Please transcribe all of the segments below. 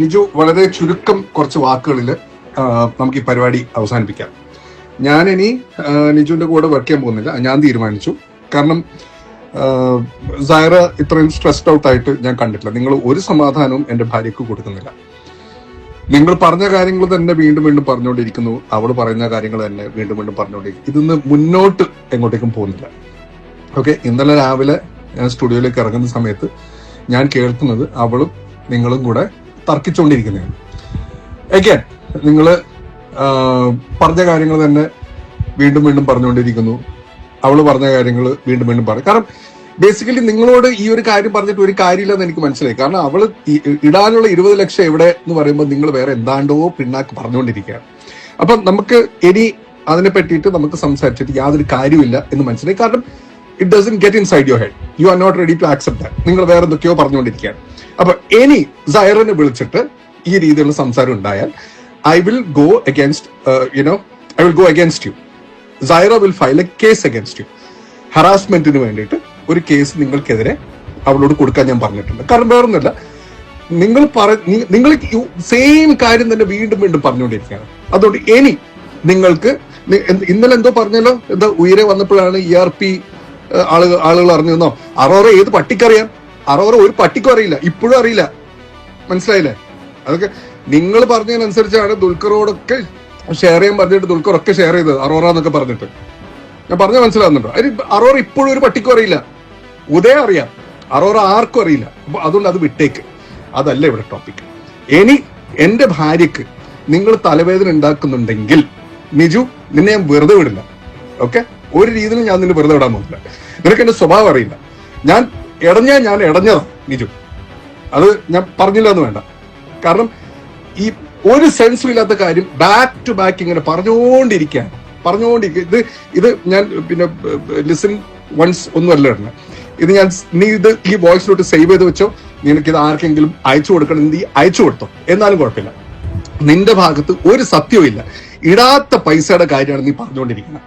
നിജു വളരെ ചുരുക്കം കുറച്ച് വാക്കുകളിൽ നമുക്ക് ഈ പരിപാടി അവസാനിപ്പിക്കാം. ഞാൻ ഇനി നിജുവിന്റെ കൂടെ വർക്ക് ചെയ്യാൻ പോകുന്നില്ല. ഞാൻ തീരുമാനിച്ചു. കാരണം സൈറ ഇത്രയും സ്ട്രെസ്ഡ് ഔട്ട് ആയിട്ട് ഞാൻ കണ്ടിട്ടില്ല. നിങ്ങൾ ഒരു സമാധാനവും എന്റെ ഭാര്യയ്ക്ക് കൊടുക്കുന്നില്ല. നിങ്ങൾ പറഞ്ഞ കാര്യങ്ങൾ തന്നെ വീണ്ടും വീണ്ടും പറഞ്ഞുകൊണ്ടിരിക്കുന്നു. അവൾ പറയുന്ന കാര്യങ്ങൾ തന്നെ വീണ്ടും വീണ്ടും പറഞ്ഞുകൊണ്ടിരിക്കുന്നു. ഇതിന്ന് മുന്നോട്ട് എങ്ങോട്ടേക്കും പോകുന്നില്ല. ഓക്കെ ഇന്നലെ രാവിലെ ഞാൻ സ്റ്റുഡിയോയിലേക്ക് ഇറങ്ങുന്ന സമയത്ത് ഞാൻ കേൾക്കുന്നത് അവളും നിങ്ങളും കൂടെ തർക്കിച്ചുകൊണ്ടിരിക്കുന്നതാണ് again നിങ്ങൾ പറഞ്ഞ കാര്യങ്ങൾ തന്നെ വീണ്ടും വീണ്ടും പറഞ്ഞുകൊണ്ടിരിക്കുന്നു. അവൾ പറഞ്ഞ കാര്യങ്ങൾ വീണ്ടും വീണ്ടും പറയും കാരണം ബേസിക്കലി നിങ്ങളോട് ഈ ഒരു കാര്യം പറഞ്ഞിട്ട് ഒരു കാര്യമില്ലെന്ന് എനിക്ക് മനസ്സിലായി. കാരണം അവൾ ഇടാനുള്ള ഇരുപത് ലക്ഷം എവിടെ എന്ന് പറയുമ്പോൾ നിങ്ങൾ വേറെ എന്താണ്ടോ പിണ്ണാക്ക് പറഞ്ഞുകൊണ്ടിരിക്കുകയാണ്. അപ്പൊ നമുക്ക് ഇനി അതിനെ പറ്റിയിട്ട് നമുക്ക് സംസാരിച്ചിട്ട് യാതൊരു കാര്യമില്ല എന്ന് മനസ്സിലായി. കാരണം it doesn't get inside your head you are not ready to accept നിങ്ങൾ വേറെ എന്തൊക്കെയോ പറഞ്ഞുകൊണ്ടിരിക്കുകയാണ്. അപ്പൊ ഇനി സൈറനെ വിളിച്ചിട്ട് ഈ രീതിയിലുള്ള സംസാരം ഉണ്ടായാൽ I will go against you know I will go against you Saira will file a case against you ഹറാസ്മെന്റിന് വേണ്ടിയിട്ട് ഒരു കേസ് നിങ്ങൾക്കെതിരെ അവളോട് കൊടുക്കാൻ ഞാൻ പറഞ്ഞിട്ടുണ്ട്. കാരണം വേറൊന്നുമില്ല നിങ്ങൾ പറ നിങ്ങൾ സെയിം കാര്യം തന്നെ വീണ്ടും വീണ്ടും പറഞ്ഞുകൊണ്ടിരിക്കുകയാണ്. അതുകൊണ്ട് ഇനി നിങ്ങൾക്ക് ഇന്നലെ എന്തോ പറഞ്ഞല്ലോ? എന്താ ഉയരെ വന്നപ്പോഴാണ് ഇ ആർ പി ആളുകൾ ആളുകൾ അറിഞ്ഞെന്നോ അറോറ ഏത് പട്ടിക്കറിയാം? അറോറ ഒരു പട്ടിക്കും അറിയില്ല. ഇപ്പോഴും അറിയില്ല. മനസ്സിലായില്ലേ? അതൊക്കെ നിങ്ങൾ പറഞ്ഞതിനനുസരിച്ചാണ് ദുൽഖറോടൊക്കെ ഷെയർ ചെയ്യാൻ പറഞ്ഞിട്ട് ദുൽഖറൊക്കെ ഷെയർ ചെയ്തത് അറോറ എന്നൊക്കെ പറഞ്ഞിട്ട്. ഞാൻ പറഞ്ഞ മനസ്സിലാവുന്നുണ്ടോ? അതിന് അറോറ ഇപ്പോഴും ഒരു പട്ടിക്കും അറിയില്ല. ഉദയം അറിയാം. അറോറ ആർക്കും അറിയില്ല. അപ്പൊ അതുകൊണ്ട് അത് വിട്ടേക്ക്. അതല്ല ഇവിടെ ടോപ്പിക് ഇനി എന്റെ ഭാര്യക്ക് നിങ്ങൾ തലവേദന ഉണ്ടാക്കുന്നുണ്ടെങ്കിൽ നിജു നിന്നെ ഞാൻ വെറുതെ വിടില്ല. ഓക്കെ ഒരു രീതിയിലും ഞാൻ നിന്നെ വെറുതെ വിടാൻ പോകുന്നില്ല നിനക്ക് എന്റെ സ്വഭാവം അറിയില്ല. ഞാൻ ഇടഞ്ഞാ ഞാൻ ഇടഞ്ഞതാണ് നിജു. അത് ഞാൻ പറഞ്ഞില്ല എന്ന് വേണ്ട. കാരണം ഈ ഒരു സെൻസും ഇല്ലാത്ത കാര്യം ബാക്ക് ടു ബാക്ക് ഇങ്ങനെ പറഞ്ഞുകൊണ്ടിരിക്കുകയാണ് പറഞ്ഞുകൊണ്ടിരിക്കുക ഇത് ഇത് ഞാൻ പിന്നെ ലിസൺ വൺസ് ഒന്നുമല്ല ഇടണേ. ഇത് ഞാൻ നീ ഇത് ഈ വോയിസ് നോട്ട് സേവ് ചെയ്ത് വെച്ചോ. നിനക്ക് ഇത് ആർക്കെങ്കിലും അയച്ചു കൊടുക്കണം നീ അയച്ചു കൊടുത്തോ. എന്നാലും കുഴപ്പമില്ല. നിന്റെ ഭാഗത്ത് ഒരു സത്യവും ഇല്ല. ഇടാത്ത പൈസയുടെ കാര്യമാണ് നീ പറഞ്ഞുകൊണ്ടിരിക്കുന്നത്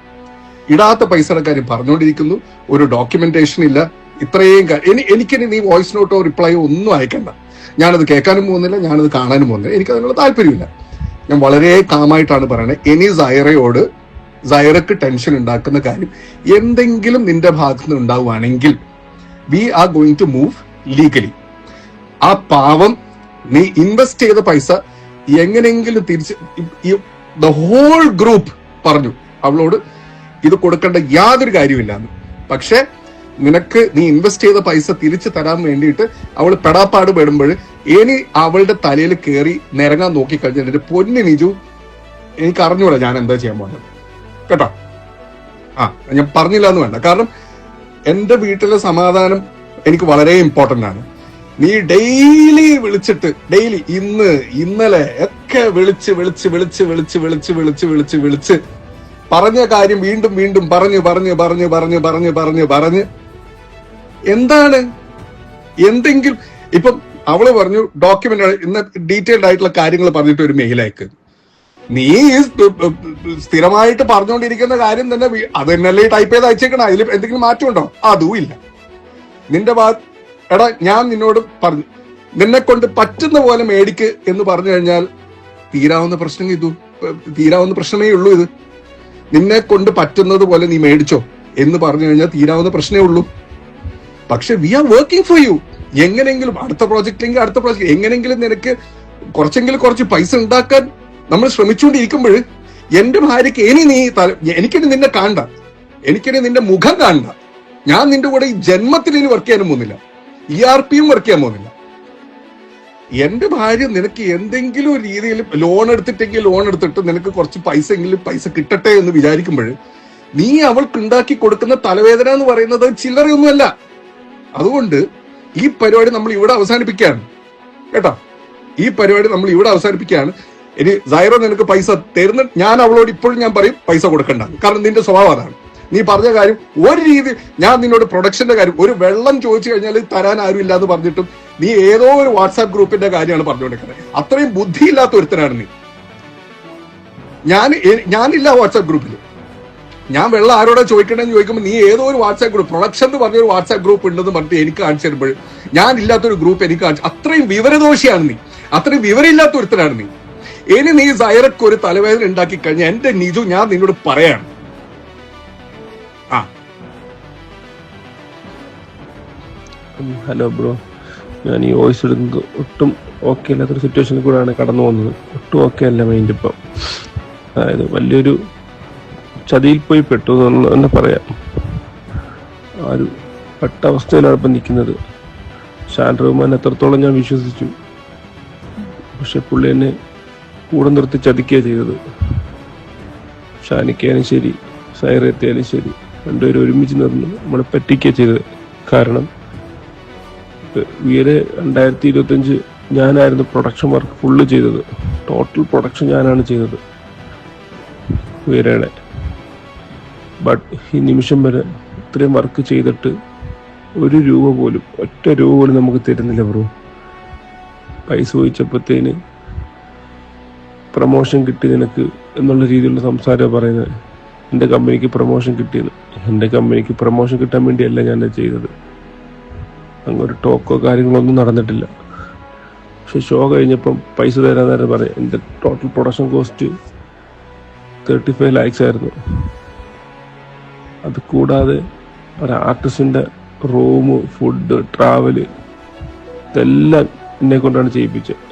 ഇടാത്ത പൈസയുടെ കാര്യം പറഞ്ഞുകൊണ്ടിരിക്കുന്നു ഒരു ഡോക്യുമെന്റേഷൻ ഇല്ല. ഇത്രയും എനിക്കിനി നീ വോയിസ് നോട്ടോ റിപ്ലൈയോ ഒന്നും അയക്കണ്ട. ഞാനത് കേൾക്കാനും പോകുന്നില്ല ഞാനത് കാണാനും പോകുന്നില്ല. എനിക്ക് അതിനുള്ള താല്പര്യമില്ല. ഞാൻ വളരെ കാമായിട്ടാണ് പറയുന്നത് ഇനി സൈറയോട് സൈറക്ക് ടെൻഷൻ ഉണ്ടാക്കുന്ന കാര്യം എന്തെങ്കിലും നിന്റെ ഭാഗത്ത് നിന്ന് ഉണ്ടാവുകയാണെങ്കിൽ we are going to move legally ആ പാവം നീ ഇൻവെസ്റ്റ് ചെയ്ത പൈസ എങ്ങനെയെങ്കിലും തിരിച്ച് ദ ഹോൾ ഗ്രൂപ്പ് പറഞ്ഞു. അവളോട് ഇത് കൊടുക്കേണ്ട യാതൊരു കാര്യമില്ലാന്ന് പക്ഷെ നിനക്ക് നീ ഇൻവെസ്റ്റ് ചെയ്ത പൈസ തിരിച്ചു തരാൻ വേണ്ടിയിട്ട് അവൾ പെടാപ്പാട് പെടുമ്പോൾ ഇനി അവളുടെ തലയിൽ കയറി നിരങ്ങാൻ നോക്കിക്കഴിഞ്ഞാൽ എന്റെ പൊന്ന് നിജു എനിക്ക് അറിഞ്ഞൂടാ ഞാൻ എന്താ ചെയ്യാൻ പോകുന്നത്. കേട്ടോ? ആ ഞാൻ പറഞ്ഞില്ല എന്ന് വേണ്ട. കാരണം എന്റെ വീട്ടിലെ സമാധാനം എനിക്ക് വളരെ ഇമ്പോർട്ടന്റ് ആണ്. നീ ഡെയിലി വിളിച്ചിട്ട് ഡെയിലി ഇന്ന് ഇന്നലെ ഒക്കെ വിളിച്ച് വിളിച്ച് വിളിച്ച് വിളിച്ച് വിളിച്ച് വിളിച്ച് വിളിച്ച് വിളിച്ച് പറഞ്ഞ കാര്യം വീണ്ടും വീണ്ടും പറഞ്ഞു പറഞ്ഞു പറഞ്ഞു പറഞ്ഞു പറഞ്ഞു പറഞ്ഞു പറഞ്ഞ് എന്താണ്? എന്തെങ്കിലും ഇപ്പം അവൾ പറഞ്ഞു ഡോക്യുമെന്റ് ഇന്ന് ഡീറ്റെയിൽഡ് ആയിട്ടുള്ള കാര്യങ്ങൾ പറഞ്ഞിട്ട് ഒരു മെയിൽ നീ സ്ഥിരമായിട്ട് പറഞ്ഞുകൊണ്ടിരിക്കുന്ന കാര്യം തന്നെ അത് തന്നെയല്ലേ ടൈപ്പ് ചെയ്ത് അയച്ചേക്കണം. അതിൽ എന്തെങ്കിലും മാറ്റമുണ്ടോ? അതും ഇല്ല. നിന്റെ ഭാ എടാ ഞാൻ നിന്നോട് പറഞ്ഞു നിന്നെ കൊണ്ട് പറ്റുന്ന പോലെ മേടിക്ക് എന്ന് പറഞ്ഞു കഴിഞ്ഞാൽ തീരാവുന്ന പ്രശ്നം ഇതു തീരാവുന്ന പ്രശ്നമേ ഉള്ളൂ ഇത്. നിന്നെ കൊണ്ട് പറ്റുന്നത് പോലെ നീ മേടിച്ചോ എന്ന് പറഞ്ഞു കഴിഞ്ഞാൽ തീരാവുന്ന പ്രശ്നമേ ഉള്ളൂ. പക്ഷെ we are working for you എങ്ങനെങ്കിലും അടുത്ത പ്രോജക്റ്റിലെങ്കിൽ അടുത്ത പ്രോജക്റ്റ് എങ്ങനെങ്കിലും നിനക്ക് കുറച്ചെങ്കിലും കുറച്ച് പൈസ ഉണ്ടാക്കാൻ നമ്മൾ ശ്രമിച്ചുകൊണ്ടിരിക്കുമ്പോൾ എന്റെ ഭാര്യയ്ക്ക് ഇനി നീ എനിക്കിനി നിന്നെ കാണണ്ട. എനിക്കിനി നിന്റെ മുഖം കാണണ്ട. ഞാൻ നിന്റെ കൂടെ ഈ ജന്മത്തിൽ ഇനി വർക്ക് ചെയ്യാനും പോകുന്നില്ല. ഇ ആർ പിയും വർക്ക് ചെയ്യാൻ പോകുന്നില്ല. എന്റെ ഭാര്യ നിനക്ക് എന്തെങ്കിലും രീതിയിൽ ലോൺ എടുത്തിട്ടെങ്കിൽ ലോൺ എടുത്തിട്ട് നിനക്ക് കുറച്ച് പൈസ എങ്കിലും പൈസ കിട്ടട്ടെ എന്ന് വിചാരിക്കുമ്പോൾ നീ അവൾക്ക് ഉണ്ടാക്കി കൊടുക്കുന്ന തലവേദന എന്ന് പറയുന്നത് ചില്ലറയൊന്നുമല്ല. അതുകൊണ്ട് ഈ പരിപാടി നമ്മൾ ഇവിടെ അവസാനിപ്പിക്കുകയാണ്. കേട്ടോ? ഈ പരിപാടി നമ്മൾ ഇവിടെ അവസാനിപ്പിക്കുകയാണ്. ഇനി സൈറോ നിനക്ക് പൈസ തരുന്ന ഞാൻ അവളോട് ഇപ്പോഴും ഞാൻ പറയും പൈസ കൊടുക്കണ്ട. കാരണം നിന്റെ സ്വഭാവം അതാണ്. നീ പറഞ്ഞ കാര്യം ഒരു രീതി ഞാൻ നിന്നോട് പ്രൊഡക്ഷന്റെ കാര്യം ഒരു വെള്ളം ചോദിച്ചു കഴിഞ്ഞാൽ തരാൻ ആരും ഇല്ല എന്ന് പറഞ്ഞിട്ടും നീ ഏതോ ഒരു വാട്സാപ്പ് ഗ്രൂപ്പിന്റെ കാര്യമാണ് പറഞ്ഞുകൊണ്ടിരിക്കുന്നത്. അത്രയും ബുദ്ധിയില്ലാത്ത ഒരുത്തനാണ് നീ. ഞാൻ ഞാനില്ല വാട്സാപ്പ് ഗ്രൂപ്പിൽ ഞാൻ വെള്ളം ആരോടാ ചോദിക്കണമെന്ന് ചോദിക്കുമ്പോൾ നീ ഏതോ ഒരു വാട്സാപ്പ് ഗ്രൂപ്പ് പ്രൊഡക്ഷൻ എന്ന് പറഞ്ഞൊരു വാട്സാപ്പ് ഗ്രൂപ്പ് ഉണ്ടെന്ന് പറഞ്ഞിട്ട് എനിക്ക് കാണിച്ചു തരുമ്പോൾ ഞാൻ ഇല്ലാത്തൊരു ഗ്രൂപ്പ് എനിക്ക് കാണിച്ചു. അത്രയും വിവരദോഷിയാണ് നീ. അത്രയും വിവരമില്ലാത്ത ഒരുത്തനാണ് നീ. ഇനി നീ സൈറക്ക് ഒരു തലവേദന ഉണ്ടാക്കി കഴിഞ്ഞാൽ എന്റെ നിജു ഞാൻ നിന്നോട് പറയാണ്. ആ. Hello bro. ഞാൻ ഈ വോയിസ് എടുക്കുന്നത് ഒട്ടും ഓക്കെ അല്ലാത്തൊരു സിറ്റുവേഷനിൽ കൂടെയാണ് കടന്നു പോകുന്നത് ഒട്ടും ഓക്കെ അല്ല മൈൻഡ് ഇപ്പം. അതായത് വലിയൊരു ചതിയിൽ പോയി പെട്ടു എന്ന് തന്നെ പറയാം. ആ ഒരു പെട്ട അവസ്ഥയിലാണ് ഇപ്പം നിൽക്കുന്നത്. ഷാൻ എത്രത്തോളം ഞാൻ വിശ്വസിച്ചു. പക്ഷെ പുള്ളി എന്നെ കൂടെ നിർത്തി ചതിക്കുകയാണ് ചെയ്തത്. ഷാനിക്കായാലും ശരി സൈറെത്തിയാലും ശരി രണ്ടുപേരും ഒരുമിച്ച് നിർന്ന് നമ്മളെ പറ്റിക്കുക ചെയ്തത്. കാരണം വീര് രണ്ടായിരത്തി ഇരുപത്തഞ്ച് ഞാനായിരുന്നു പ്രൊഡക്ഷൻ വർക്ക് ഫുള്ള് ചെയ്തത്. ടോട്ടൽ പ്രൊഡക്ഷൻ ഞാനാണ് ചെയ്തത്. വീരയുടെ ബട്ട് ഈ നിമിഷം വരെ ഇത്രയും വർക്ക് ചെയ്തിട്ട് ഒരു രൂപ പോലും ഒറ്റ രൂപ പോലും നമുക്ക് തരുന്നില്ല ബ്രോ പൈസ ചോദിച്ചപ്പോഴത്തേന് പ്രൊമോഷൻ കിട്ടി നിനക്ക് എന്നുള്ള രീതിയിലുള്ള സംസാരം പറയുന്നത്. എന്റെ കമ്പനിക്ക് പ്രൊമോഷൻ കിട്ടിയെന്ന്. എന്റെ കമ്പനിക്ക് പ്രൊമോഷൻ കിട്ടാൻ വേണ്ടിയല്ല ഞാൻ ചെയ്തത്. അങ്ങനെ ഒരു ടോക്കോ കാര്യങ്ങളൊന്നും നടന്നിട്ടില്ല. പക്ഷെ ഷോ കഴിഞ്ഞപ്പം പൈസ തരാൻ നേരം പറയാം. എന്റെ total production cost thirty five lakhs ആയിരുന്നു. അത് കൂടാതെ ഒരു ആർട്ടിസ്റ്റിന്റെ റൂം ഫുഡ് ട്രാവൽ ഇതെല്ലാം എന്നെ കൊണ്ടാണ് ചെയ്യിപ്പിച്ചത്.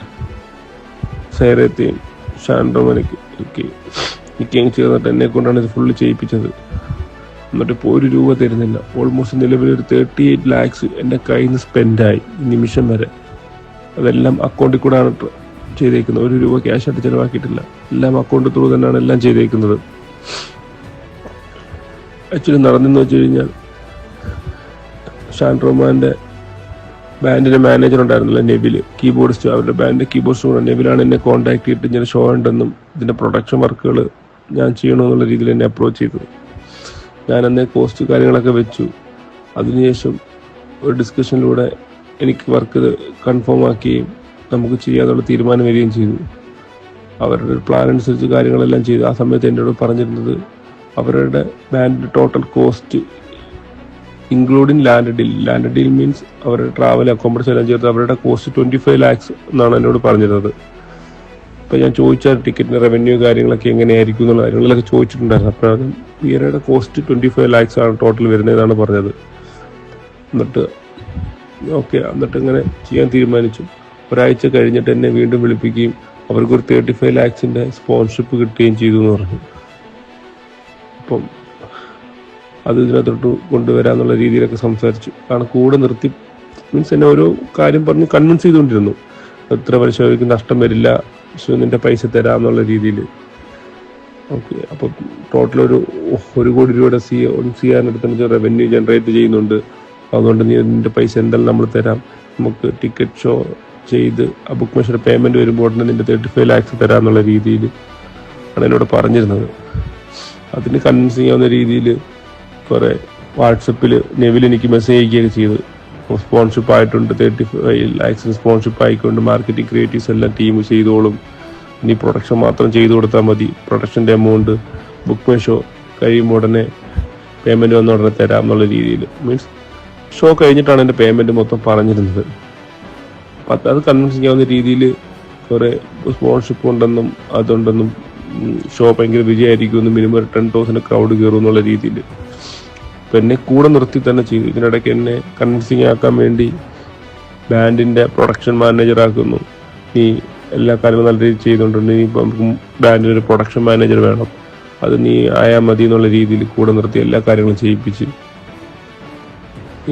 സേരത്തെയും ഷാൻഡോമനക്ക് നിൽക്കുകയും ചേർന്നിട്ട് എന്നെ കൊണ്ടാണ് ഇത് ഫുള്ള് ചെയ്യിപ്പിച്ചത്. എന്നിട്ട് ഇപ്പോൾ ഒരു രൂപ തരുന്നില്ല. ഓൾമോസ്റ്റ് നിലവിൽ ഒരു തേർട്ടി എയ്റ്റ് ലാക്സ് എന്റെ കയ്യിൽ നിന്ന് സ്പെൻഡായി നിമിഷം വരെ. അതെല്ലാം അക്കൗണ്ടിൽ കൂടെയാണ് ചെയ്തേക്കുന്നത്. ഒരു രൂപ ക്യാഷ് ആയിട്ട് ചിലവാക്കിയിട്ടില്ല. എല്ലാം അക്കൗണ്ട് ത്രൂ തന്നെയാണ് എല്ലാം ചെയ്തേക്കുന്നത്. ആക്ച്വലി നടന്നെന്ന് വെച്ച് കഴിഞ്ഞാൽ ഷാൻ റോമാന്റെ ബാൻഡിന്റെ മാനേജർ ഉണ്ടായിരുന്നില്ല നെബിൽ കീബോർഡിസ്റ്റ് അവരുടെ ബാൻഡിന്റെ കീബോർഡിസ്റ്റ് നെബിലാണ് എന്നെ കോൺടാക്ട് ചെയ്തിട്ട് ഇങ്ങനെ ഷോ ഉണ്ടെന്നും ഇതിന്റെ പ്രൊഡക്ഷൻ വർക്കുകൾ ഞാൻ ചെയ്യണമെന്നുള്ള രീതിയിൽ എന്നെ അപ്രോച്ച് ചെയ്തത് ഞാൻ അന്നേ കോസ്റ്റ് കാര്യങ്ങളൊക്കെ വെച്ചു. അതിനുശേഷം ഒരു ഡിസ്കഷനിലൂടെ എനിക്ക് വർക്ക് കൺഫേം ആക്കുകയും നമുക്ക് ചെയ്യാനുള്ള തീരുമാനം വരികയും ചെയ്തു. അവരുടെ ഒരു പ്ലാൻ അനുസരിച്ച് കാര്യങ്ങളെല്ലാം ചെയ്തു. ആ സമയത്ത് എന്നോട് പറഞ്ഞിരുന്നത് അവരുടെ land total cost including land deal land deal means അവരുടെ ട്രാവൽ അക്കോമഡേഷൻ എല്ലാം ചേർത്ത് അവരുടെ കോസ്റ്റ് ട്വന്റി ഫൈവ് ലാക്സ് എന്നാണ് എന്നോട് പറഞ്ഞിരുന്നത്. ഇപ്പം ഞാൻ ചോദിച്ചാൽ ടിക്കറ്റിന്റെ റവന്യൂ കാര്യങ്ങളൊക്കെ എങ്ങനെയായിരിക്കും എന്നുള്ള കാര്യങ്ങളൊക്കെ ചോദിച്ചിട്ടുണ്ടായിരുന്നു. അപ്പോൾ അത് വിയറയുടെ കോസ്റ്റ് ട്വന്റി ഫൈവ് ലാക്സ് ആണ് ടോട്ടൽ വരുന്നതെന്നാണ് പറഞ്ഞത്. എന്നിട്ട് ഓക്കെ എന്നിട്ട് ഇങ്ങനെ ചെയ്യാൻ തീരുമാനിച്ചു. ഒരാഴ്ച കഴിഞ്ഞിട്ട് എന്നെ വീണ്ടും വിളിപ്പിക്കുകയും അവർക്കൊരു തേർട്ടി ഫൈവ് ലാക്സിന്റെ സ്പോൺഷിപ്പ് കിട്ടുകയും ചെയ്തു എന്ന് പറഞ്ഞു. അപ്പം അത് ഇതിനകത്തോട്ട് കൊണ്ടുവരാന്നുള്ള രീതിയിലൊക്കെ സംസാരിച്ചു. കാരണം കൂടെ നിർത്തി മീൻസ് എന്നെ ഓരോ കാര്യം പറഞ്ഞ് കൺവിൻസ് ചെയ്തുകൊണ്ടിരുന്നു. എത്ര പരിശോധിക്ക് നഷ്ടം വരില്ല പക്ഷെ നിന്റെ പൈസ തരാമെന്നുള്ള രീതിയിൽ ഓക്കെ അപ്പൊ ടോട്ടൽ ഒരു ഒരു കോടി രൂപയുടെ സി സി ആറിനടുത്ത് റവന്യൂ ജനറേറ്റ് ചെയ്യുന്നുണ്ട്. അതുകൊണ്ട് നീ നിന്റെ പൈസ എന്തായാലും നമ്മൾ തരാം. നമുക്ക് ടിക്കറ്റ് ഷോ ചെയ്ത് ആ ബുക്ക് മെഷർ പേയ്മെന്റ് വരുമ്പോൾ ഉടനെ നിന്റെ തേർട്ടി ഫൈവ് ലാക്സ് തരാന്നുള്ള രീതിയിൽ ആണ് എന്നോട് പറഞ്ഞിരുന്നത്. അതിന് കൺവിൻസ് ചെയ്യാവുന്ന രീതിയിൽ കുറെ വാട്സപ്പിൽ നെവിൽ എനിക്ക് മെസ്സേജ് അയക്കുകയൊക്കെ ചെയ്ത്. സ്പോൺഷിപ്പ് ആയിട്ടുണ്ട് തേർട്ടി ഫൈവ് ലാക്സിന് സ്പോൺഷിപ്പ് ആയിക്കൊണ്ട് മാർക്കറ്റിംഗ് ക്രിയേറ്റീവ്സ് എല്ലാം ടീം ചെയ്തോളും. ഇനി പ്രൊഡക്ഷൻ മാത്രം ചെയ്തു കൊടുത്താൽ മതി. പ്രൊഡക്ഷന്റെ എമൗണ്ട് ബുക്ക് മൈ ഷോ കഴിയുമ്പോൾ ഉടനെ പേയ്മെന്റ് വന്ന ഉടനെ തരാം എന്നുള്ള രീതിയിൽ മീൻസ് ഷോ കഴിഞ്ഞിട്ടാണ് എന്റെ പേയ്മെന്റ് മൊത്തം പറഞ്ഞിരുന്നത്. അപ്പം അത് കൺവിൻസ് ചെയ്യാവുന്ന രീതിയിൽ കുറേ സ്പോൺഷിപ്പ് ഉണ്ടെന്നും അതുണ്ടെന്നും ഷോ ഭയങ്കര വിജയമായിരിക്കുമെന്നും മിനിമം ടെൻ തൗസൻഡ് ക്രൗഡ് കയറും എന്നുള്ള രീതിയിൽ. അപ്പം എന്നെ കൂടെ നിർത്തി തന്നെ ചെയ്തു. ഇതിനിടയ്ക്ക് എന്നെ കൺവിൻസിങ് ആക്കാൻ വേണ്ടി ബാൻഡിന്റെ പ്രൊഡക്ഷൻ മാനേജർ ആക്കുന്നു. നീ എല്ലാ കാര്യങ്ങളും നല്ല രീതിയിൽ ചെയ്തുകൊണ്ടുണ്ട് നീ ഇപ്പം ബാൻഡിന്റെ ഒരു പ്രൊഡക്ഷൻ മാനേജർ വേണം. അത് നീ ആയാൽ മതി എന്നുള്ള രീതിയിൽ കൂടെ നിർത്തി എല്ലാ കാര്യങ്ങളും ചെയ്യിപ്പിച്ച്.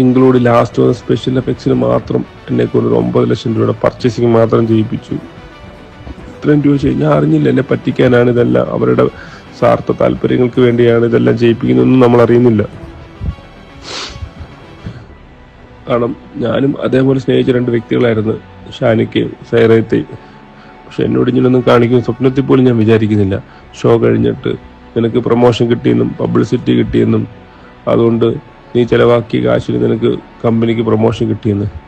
ഇൻക്ലൂഡ് ലാസ്റ്റ് വന്ന സ്പെഷ്യൽ എഫക്ട്സിന് മാത്രം എന്നെ കൊണ്ട് ഒരു ഒമ്പത് ലക്ഷം രൂപയുടെ പർച്ചേസിങ് മാത്രം ചെയ്യിപ്പിച്ചു. ഇത്രയും രൂപ ചെയ്യും. ഞാൻ അറിഞ്ഞില്ല എന്നെ പറ്റിക്കാനാണ് ഇതെല്ലാം. അവരുടെ സ്വാർത്ഥ താല്പര്യങ്ങൾക്ക് വേണ്ടിയാണ് ഇതെല്ലാം ചെയ്യിപ്പിക്കുന്നതെന്നും നമ്മൾ അറിയുന്നില്ല. കാരണം ഞാനും അതേപോലെ സ്നേഹിച്ച രണ്ട് വ്യക്തികളായിരുന്നു. ഷാനിക്കയും സൈറയത്തെയും പക്ഷെ എന്നോട് ഇങ്ങനൊന്നും കാണിക്കും സ്വപ്നത്തിൽ പോലും ഞാൻ വിചാരിക്കുന്നില്ല. ഷോ കഴിഞ്ഞിട്ട് നിനക്ക് പ്രൊമോഷൻ കിട്ടിയെന്നും പബ്ലിസിറ്റി കിട്ടിയെന്നും. അതുകൊണ്ട് നീ ചെലവാക്കിയ കാശിന് നിനക്ക് കമ്പനിക്ക് പ്രൊമോഷൻ കിട്ടിയെന്ന്.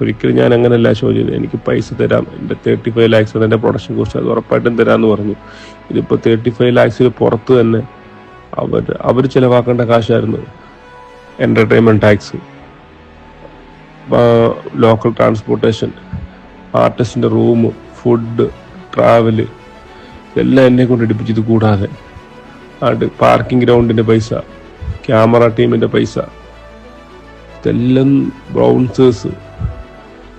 ഒരിക്കലും ഞാൻ അങ്ങനെയല്ല ചോദിച്ചത് എനിക്ക് പൈസ തരാം. എന്റെ തേർട്ടി ഫൈവ് ലാക്സ് എന്റെ പ്രൊഡക്ഷൻ കോസ്റ്റ് അത് ഉറപ്പായിട്ടും തരാമെന്ന് പറഞ്ഞു. ഇതിപ്പോൾ തേർട്ടി ഫൈവ് ലാക്സിന് പുറത്ത് തന്നെ അവർ അവർ ചിലവാക്കേണ്ട കാശായിരുന്നു എന്റർടൈൻമെന്റ് ടാക്സ് ലോക്കൽ ട്രാൻസ്പോർട്ടേഷൻ ആർട്ടിസ്റ്റിന്റെ റൂം ഫുഡ് ട്രാവൽ ഇതെല്ലാം എന്നെ കൊണ്ട് എടുപ്പിച്ചത് കൂടാതെ. അത് പാർക്കിംഗ് ഗ്രൗണ്ടിന്റെ പൈസ ക്യാമറ ടീമിന്റെ പൈസ ഇതെല്ലാം ബൗൺസേഴ്സ്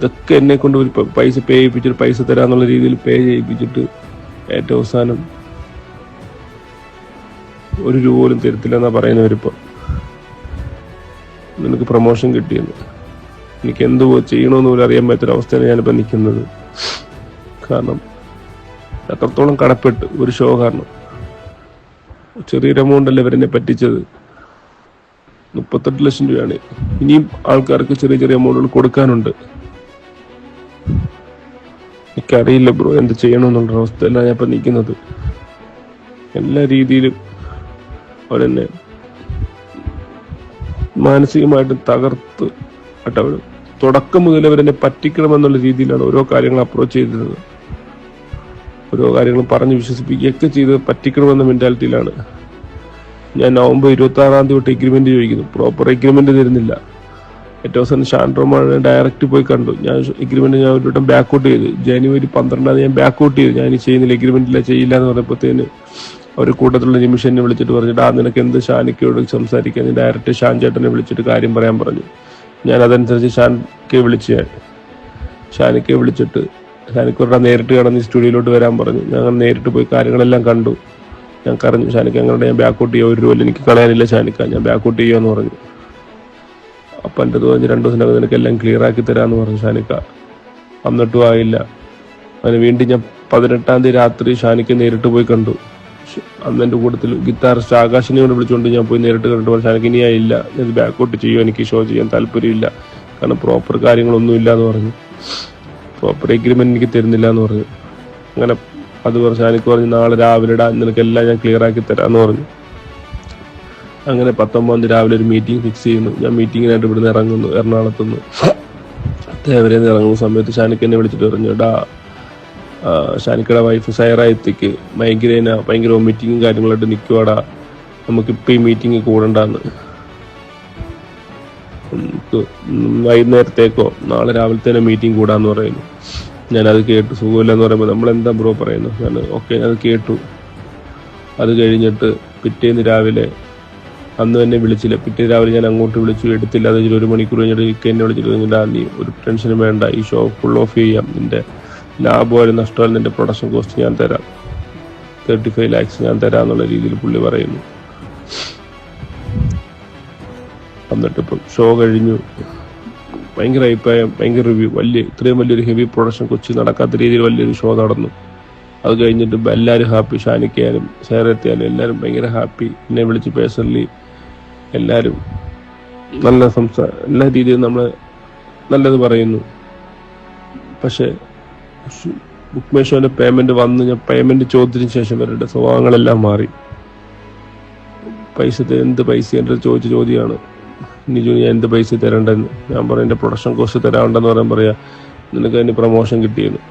ഇതൊക്കെ എന്നെ കൊണ്ട് ഒരു പൈസ പേ ചെയ്യിപ്പിച്ചിട്ട് പൈസ തരാന്നുള്ള രീതിയിൽ പേ ചെയ്യിപ്പിച്ചിട്ട് ഏറ്റവും അവസാനം ഒരു രൂപ പോലും തരത്തില്ല എന്നാ പറയുന്നവരിപ്പോ. നിനക്ക് പ്രൊമോഷൻ കിട്ടിയെന്ന്. എനിക്ക് എന്ത് ചെയ്യണമെന്ന് പോലും അറിയാൻ പറ്റാത്തൊരവസ്ഥയാണ് ഞാനിപ്പോൾ നിൽക്കുന്നത് കാരണം എത്രത്തോളം കടപ്പെട്ട് ഒരു ഷോ കാരണം. ചെറിയൊരു എമൗണ്ട് അല്ലേ ഇവരെന്നെ പറ്റിച്ചത്. മുപ്പത്തെട്ട് ലക്ഷം രൂപയാണ്. ഇനിയും ആൾക്കാർക്ക് ചെറിയ ചെറിയ എമൗണ്ടുകൾ കൊടുക്കാനുണ്ട്. എനിക്കറിയില്ല ബ്രോ എന്ത് ചെയ്യണമെന്നുള്ള അവസ്ഥയിലാണ് ഞാൻ ഇപ്പം നിൽക്കുന്നത്. എല്ലാ രീതിയിലും അവരെന്നെ മാനസികമായിട്ട് തകർത്ത് കേട്ടോ തുടക്കം മുതൽ അവരെന്നെ പറ്റിക്കണമെന്നുള്ള രീതിയിലാണ് ഓരോ കാര്യങ്ങൾ അപ്രോച്ച് ചെയ്തിരുന്നത്. ഓരോ കാര്യങ്ങളും പറഞ്ഞ് വിശ്വസിപ്പിക്കുകയൊക്കെ ചെയ്ത് പറ്റിക്കണമെന്ന മെന്റാലിറ്റിയിലാണ് ഞാൻ നവംബർ ഇരുപത്തി ആറാം തീയതി തൊട്ട് എഗ്രിമെന്റ് ചോദിക്കുന്നു. പ്രോപ്പർ എഗ്രിമെന്റ് തരുന്നില്ല. ഏറ്റവും അവസാനം ഷാൻഡ്രോമാണ് ഡയറക്റ്റ് പോയി കണ്ടു. ഞാൻ എഗ്രിമെന്റ് ഞാൻ ഒരു വട്ടം ബാക്ക് ഔട്ട് ചെയ്തു. ജനുവരി പന്ത്രണ്ടാം ഞാൻ ഞാൻ ബാക്കൗട്ട് ചെയ്തു. ഞാൻ ചെയ്യുന്നില്ല എഗ്രിമെന്റില്ല ചെയ്യില്ല എന്ന് പറഞ്ഞപ്പോഴത്തേന് അവർ കൂട്ടത്തിലുള്ള നിമിഷം എന്നെ വിളിച്ചിട്ട് പറഞ്ഞിട്ട് ആ നിനക്ക് എന്ത് ഷാനിക്കയോട് സംസാരിക്കാൻ? ഡയറക്റ്റ് ഷാൻ ചേട്ടനെ വിളിച്ചിട്ട് കാര്യം പറയാൻ പറഞ്ഞു. ഞാൻ അതനുസരിച്ച് ഷാനിക്കെ വിളിച്ച ഷാനിക്കെ വിളിച്ചിട്ട് ഷാനിക്കോടെ നേരിട്ട് കടന്ന് സ്റ്റുഡിയോയിലോട്ട് വരാൻ പറഞ്ഞു. ഞങ്ങൾ നേരിട്ട് പോയി കാര്യങ്ങളെല്ലാം കണ്ടു. ഞാൻ കറഞ്ഞു ഷാനിക്ക അങ്ങനെ ഞാൻ ബാക്കൗട്ട് ചെയ്യാം. ഒരു രൂപ എനിക്ക് കളയാനില്ല ഷാനിക്ക. ഞാൻ ബാക്ക് ബാക്കൗട്ട് ചെയ്യാന്ന് പറഞ്ഞു. അപ്പം എന്റെ തോന്നി രണ്ടു ദിവസത്തിനകം നിനക്ക് എല്ലാം ക്ലിയർ ആക്കി തരാമെന്ന് പറഞ്ഞു ഷാനിക്ക. എന്നിട്ടും ആയില്ല. അങ്ങനെ വീണ്ടും ഞാൻ പതിനെട്ടാം തീയതി രാത്രി ഷാനിക്ക് നേരിട്ട് പോയി കണ്ടു. അന്ന് എന്റെ കൂട്ടത്തിൽ ഗിത്താറിസ്റ്റ് ആകാശിനെ കൊണ്ട് വിളിച്ചുകൊണ്ട് ഞാൻ പോയി നേരിട്ട് കണ്ടിട്ട് പറഞ്ഞു ഷാനിക്ക് ഇനി ആയില്ല. ഞാൻ ബാക്കൗട്ട് ചെയ്യും. എനിക്ക് ഷോ ചെയ്യാൻ താല്പര്യമില്ല. കാരണം പ്രോപ്പർ കാര്യങ്ങളൊന്നും ഇല്ല എന്ന് പറഞ്ഞു. പ്രോപ്പർ എഗ്രിമെന്റ് എനിക്ക് തരുന്നില്ല എന്ന് പറഞ്ഞു. അങ്ങനെ അത് പറഞ്ഞു ഷാനിക്ക് പറഞ്ഞു നാളെ രാവിലെ ഇടാൻ നിനക്കെല്ലാം ഞാൻ ക്ലിയർ ആക്കി തരാമെന്ന് പറഞ്ഞു. അങ്ങനെ പത്തൊമ്പതാം രാവിലെ ഒരു മീറ്റിംഗ് ഫിക്സ് ചെയ്യുന്നു. ഞാൻ മീറ്റിങ്ങിനായിട്ട് ഇവിടുന്ന് ഇറങ്ങുന്നു എറണാകുളത്തുനിന്ന്. തേവരെ ഇറങ്ങുന്ന സമയത്ത് ഷാനിക്ക് എന്നെ വിളിച്ചിട്ട് പറഞ്ഞു എടാ ഷാനിക്കയുടെ വൈഫ് സൈറായത്തേക്ക്. മൈഗ്രൈന ഭയങ്കര വോമിറ്റിങ്ങും കാര്യങ്ങളായിട്ട് നിൽക്കുവാടാ നമുക്കിപ്പോൾ ഈ മീറ്റിംഗ് കൂടണ്ടെന്ന്. വൈകുന്നേരത്തേക്കോ നാളെ രാവിലത്തേനെ മീറ്റിംഗ് കൂടാന്ന് പറയുന്നു. ഞാനത് കേട്ടു. സുഖമില്ലെന്ന് പറയുമ്പോൾ നമ്മൾ എന്താ ബ്രോ പറയുന്നു? ഞാൻ ഓക്കെ അത് കേട്ടു. അത് കഴിഞ്ഞിട്ട് പിറ്റേന്ന് രാവിലെ അന്ന് തന്നെ വിളിച്ചില്ല. പിറ്റേ രാവിലെ ഞാൻ അങ്ങോട്ട് വിളിച്ചു. എടുത്തില്ല. അത് ഒരു മണിക്കൂർ കഴിഞ്ഞിട്ട് എന്നെ ആ നീ ഒരു ടെൻഷനും വേണ്ട. ഈ ഷോ ഫുൾ ഓഫ് ചെയ്യാം. നിന്റെ ലാഭമായാലും നഷ്ടമായാലും നിന്റെ പ്രൊഡക്ഷൻ കോസ്റ്റ് ഞാൻ തരാം. തേർട്ടി ഫൈവ് ലാക്സ് ഞാൻ തരാം എന്നുള്ള രീതിയിൽ പുള്ളി പറയുന്നു. എന്നിട്ട് ഇപ്പം ഷോ കഴിഞ്ഞു. ഭയങ്കര അഭിപ്രായം ഭയങ്കര റിവ്യൂ വലിയ ഇത്രയും വലിയൊരു ഹെവി പ്രൊഡക്ഷൻ കൊച്ചി നടക്കാത്ത രീതിയിൽ വലിയൊരു ഷോ നടന്നു. അത് കഴിഞ്ഞിട്ട് എല്ലാവരും ഹാപ്പി ഷാനിക്കാനും സേറെത്തിയാലും എല്ലാവരും ഭയങ്കര ഹാപ്പി എന്നെ വിളിച്ച് പേഴ്സണലി എല്ലാവരും നല്ല സംസാ എല്ലാ രീതിയിലും നമ്മൾ നല്ലത് പറയുന്നു. പക്ഷേ ബുക്ക് മൈ പേയ്മെന്റ് വന്ന് ഞാൻ പേയ്മെന്റ് ചോദിച്ചതിന് ശേഷം അവരുടെ സ്വഭാവങ്ങളെല്ലാം മാറി. പൈസ എന്ത് പൈസ എന്റെ ചോദിച്ച ചോദ്യമാണ്. നിജു ഞാൻ എന്ത് പൈസ തരണ്ടെന്ന്? ഞാൻ പറയും എന്റെ പ്രൊഡക്ഷൻ കോസ്റ്റ് തരാണ്ടെന്ന് പറയാൻ പറയാ. നിനക്ക് അതിന് പ്രൊമോഷൻ കിട്ടിയെന്ന്.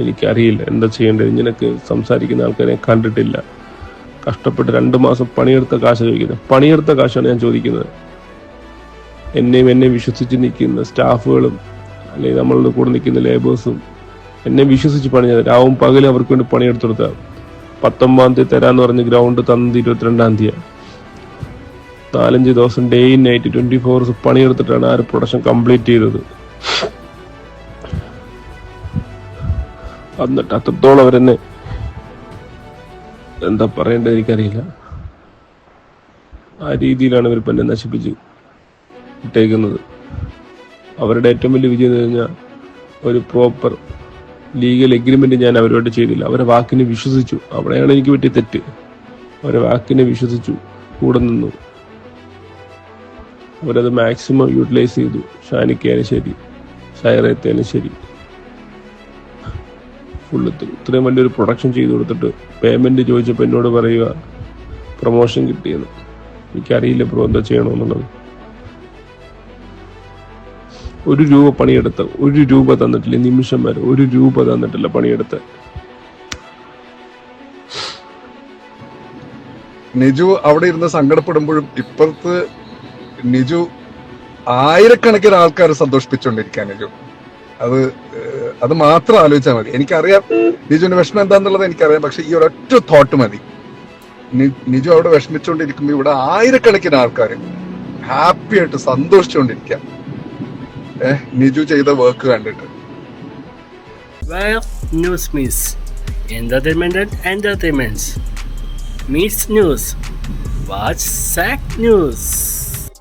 എനിക്കറിയില്ല എന്താ ചെയ്യേണ്ടത്? നിനക്ക് സംസാരിക്കുന്ന ആൾക്കാരെ കണ്ടിട്ടില്ല. കഷ്ടപ്പെട്ട് രണ്ട് മാസം പണിയെടുത്ത കാശ് ചോദിക്കുന്നത്. പണിയെടുത്ത കാശാണ് ഞാൻ ചോദിക്കുന്നത്. എന്നെയും എന്നെ വിശ്വസിച്ച് നിൽക്കുന്ന സ്റ്റാഫുകളും അല്ലെങ്കിൽ നമ്മളുടെ കൂടെ നിൽക്കുന്ന ലേബേഴ്സും എന്നെ വിശ്വസിച്ച് പണിഞ്ഞത് രാവും പകലും അവർക്ക് വേണ്ടി പണിയെടുത്തെടുത്ത പത്തൊമ്പതാം തീയതി തരാന്ന് പറഞ്ഞ് ഗ്രൗണ്ട് തന്നത് ഇരുപത്തിരണ്ടാം തീയതി നാലഞ്ച് ദിവസം day in night twenty four hours പണിയെടുത്തിട്ടാണ് ആ ഒരു പ്രൊഡക്ഷൻ കംപ്ലീറ്റ് ചെയ്തത്. എന്നിട്ട് അത്രത്തോളം അവരെന്നെ എന്താ പറയേണ്ടത് എനിക്കറിയില്ല. ആ രീതിയിലാണ് ഇവർ പെന്നെ നശിപ്പിച്ച് ഇട്ടേക്കുന്നത്. അവരുടെ ഏറ്റവും വലിയ വിജയം എന്ന് ഒരു പ്രോപ്പർ ലീഗൽ എഗ്രിമെന്റ് ഞാൻ അവരോട് ചെയ്തില്ല. അവരെ വാക്കിനെ വിശ്വസിച്ചു. അവിടെയാണ് എനിക്ക് പറ്റിയ തെറ്റ്. അവരെ വാക്കിനെ വിശ്വസിച്ചു. കൂടെ നിന്നു. അവരത് മാക്സിമം യൂട്ടിലൈസ് ചെയ്തു. ഷാനിക്കയാലും ശരി. ഷയറേത്തേനും ശരി. ഫുള്ള് ഇത്രയും വലിയൊരു പ്രൊഡക്ഷൻ ചെയ്തു കൊടുത്തിട്ട് പേയ്മെന്റ് ചോദിച്ചപ്പോൾ എന്നോട് പറയുക പ്രൊമോഷൻ കിട്ടിയെന്ന്. എനിക്കറിയില്ല ബ്രോ എന്താ ചെയ്യണമെന്നുള്ളത്. ഒരു രൂപ പണിയെടുത്ത ഒരു രൂപ തന്നിട്ടില്ല നിമിഷം വരെ ഒരു രൂപ തന്നിട്ടില്ല പണിയെടുത്ത്. നിജു അവിടെ ഇരുന്ന് സങ്കടപ്പെടുമ്പോഴും ഇപ്പുറത്ത് നിജു ആയിരക്കണക്കിന് ആൾക്കാർ സന്തോഷിപ്പിച്ചുകൊണ്ടിരിക്കാൻ നിജു. അത് അത് മാത്രം ആലോചിച്ചാൽ മതി എനിക്കറിയാം നിജുവിന്റെ വിഷമം എന്താന്നുള്ളത് എനിക്കറിയാം പക്ഷെ ഈ ഒരൊറ്റ തോട്ട് മതി നിജു അവിടെ വിഷമിച്ചുകൊണ്ടിരിക്കുമ്പോൾ ഇവിടെ ആയിരക്കണക്കിന് ആൾക്കാർ ഹാപ്പി ആയിട്ട് സന്തോഷിച്ചുകൊണ്ടിരിക്കാം ഏഹ് നിജു ചെയ്ത വർക്ക് കണ്ടിട്ട് entertainments. Meets news. Watch SAC News.